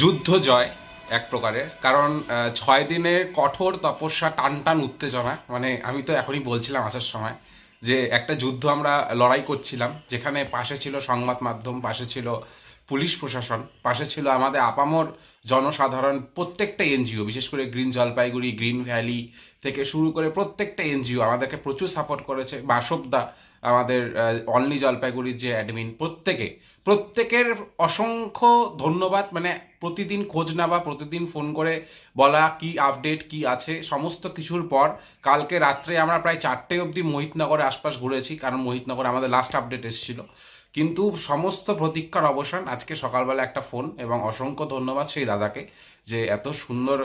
যুদ্ধ জয় এক প্রকারের। কারণ ছয় দিনের কঠোর তপস্যা, টান টান উত্তেজনা মানে আমি তো এখনই বলছিলাম আসার সময় যে একটা যুদ্ধ আমরা লড়াই করছিলাম, যেখানে পাশে ছিল সংবাদ মাধ্যম, পাশে ছিল পুলিশ প্রশাসন, পাশে ছিল আমাদের আপামর জনসাধারণ, প্রত্যেকটা এনজিও, বিশেষ করে গ্রিন জলপাইগুড়ি, গ্রিন ভ্যালি থেকে শুরু করে প্রত্যেকটা এনজিও আমাদেরকে প্রচুর সাপোর্ট করেছে। বাসবদা আমাদের অনলি জলপাইগুড়ির যে অ্যাডমিন প্রত্যেকে, প্রত্যেকের অসংখ্য ধন্যবাদ। মানে প্রতিদিন খোঁজ নেওয়া, প্রতিদিন ফোন করে বলা, কি আপডেট কি আছে, সমস্ত কিছুর পর কালকে রাত্রে আমরা প্রায় চারটে অবধি মোহিতনগরের আশপাশ ঘুরেছি, কারণ মোহিতনগর আমাদের লাস্ট আপডেট এসেছিল। কিন্তু সমস্ত প্রতীক্ষার অবসান আজকে সকালবেলা একটা ফোন এবং অসংখ্য ধন্যবাদ সেই দাদাকে যে এত সুন্দর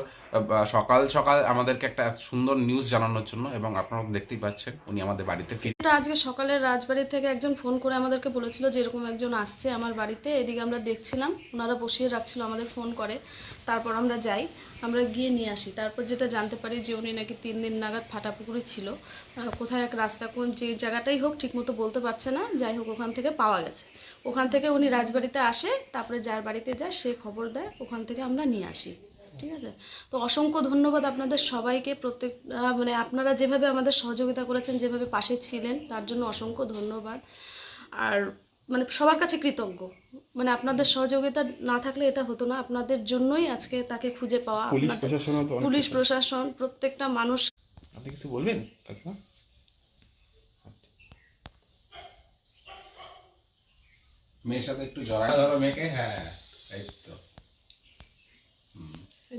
সকাল সকাল আমাদেরকে একটা সুন্দর নিউজ জানানোর জন্য এবং আপনারা দেখতেই পাচ্ছেন উনি আমাদের বাড়িতে ফিরে আজকে সকালে রাজবাড়ি থেকে একজন ফোন করে আমাদেরকে বলেছিল যে এরকম একজন আসছে আমার বাড়িতে, এদিকে আমরা দেখছিলাম ওনারা বসিয়ে রাখছিল আমাদের ফোন করে, তারপর আমরা যাই, আমরা গিয়ে নিয়ে আসি। তারপর যেটা জানতে পারি যে উনি নাকি তিন দিন নাগাদ ফাটাপুকুরি ছিল। কোথায় এক রাস্তা কোন যে জায়গাটাই হোক ঠিকমতো বলতে পারছে না, যাই হোক ওখান থেকে পাওয়া গেছে। ওখান থেকে উনি রাজবাড়িতে আসে তারপরে যার বাড়িতে যায় সে খবর দেয় ওখান থেকে আমরা নিয়ে আসি। ঠিক আছে? তো অসংখ্য ধন্যবাদ আপনাদের সবাইকে। প্রত্যেক মানে আপনারা যেভাবে আমাদের সহযোগিতা করেছেন যেভাবে পাশে ছিলেন তার জন্য অসংখ্য ধন্যবাদ। আর মানে সবার কাছে কৃতজ্ঞ। মানে আপনাদের সহযোগিতা না থাকলে এটা হতো না। আপনাদের জন্যই আজকে তাকে খুঁজে পাওয়া পুলিশ প্রশাসন প্রত্যেকটা মানুষ আপনি কিছু বলবেন মেয়ের সাথে একটু জড়ায় ধরো মেয়েকে হ্যাঁ এই তো।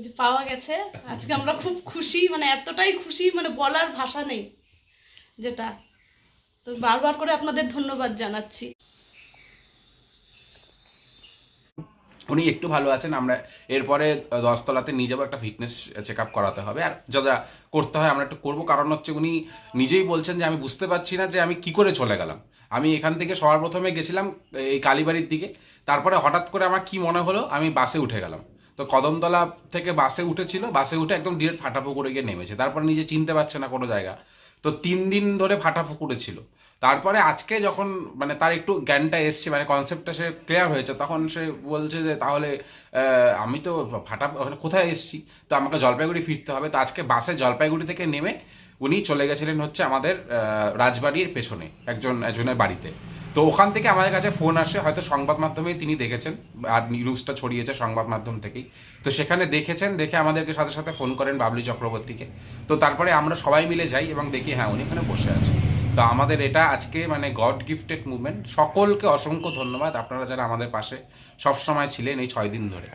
যে পাওয়া গেছে, আজকে আমরা খুব খুশি মানে এতটাই খুশি মানে বলার ভাষা নেই যেটা। তো বারবার করে আপনাদের ধন্যবাদ জানাচ্ছি। উনি একটু ভালো আছেন, আমরা এরপরে দশতলাতে নিয়ে যাব একটা ফিটনেস চেক আপ করাতে হবে। আর যা যা করতে হয় আমরা একটু করব, কারণ হচ্ছে উনি নিজেই বলছেন যে আমি বুঝতে পারছি না যে আমি কি করে চলে গেলাম। আমি এখান থেকে সবার প্রথমে গেছিলাম এই কালীবাড়ির দিকে, তারপরে হঠাৎ করে আমার কি মনে হলো, আমি বাসে উঠে গেলাম। তো কদমতলা থেকে বাসে উঠেছিল, বাসে উঠে একদম ডিরেক্ট ফাটাপুকুরে গিয়ে নেমেছে। তারপরে নিজে চিনতে পারছে না কোনো জায়গা। তো তিন দিন ধরে ফাটাপুকুরে ছিল। তারপরে আজকে যখন মানে তার একটু জ্ঞানটা এসছে মানে কনসেপ্টটা সে ক্লিয়ার হয়েছে, তখন সে বলছে যে তাহলে আমি তো ফাটা, ওখানে কোথায় এসেছি? তো আমাকে জলপাইগুড়ি ফিরতে হবে। তো আজকে বাসে জলপাইগুড়ি থেকে নেমে উনি চলে গেছিলেন হচ্ছে আমাদের রাজবাড়ির পেছনে, একজন, একজনের বাড়িতে। তো ওখান থেকে আমাদের কাছে ফোন আসে, হয়তো সংবাদ মাধ্যমেই তিনি দেখেছেন, আর নিউজটা ছড়িয়েছে সংবাদ মাধ্যম থেকেই। তো সেখানে দেখেছেন, দেখে আমাদেরকে সাথে সাথে ফোন করেন বাবলি চক্রবর্তীকে। তো তারপরে আমরা সবাই মিলে যাই এবং দেখি হ্যাঁ উনি এখানে বসে আছেন তো আমাদের এটা আজকে মানে গড গিফটেড মুভমেন্ট। সকলকে অসংখ্য ধন্যবাদ আপনারা যারা আমাদের পাশে সবসময় ছিলেন এই ছয় দিন ধরে।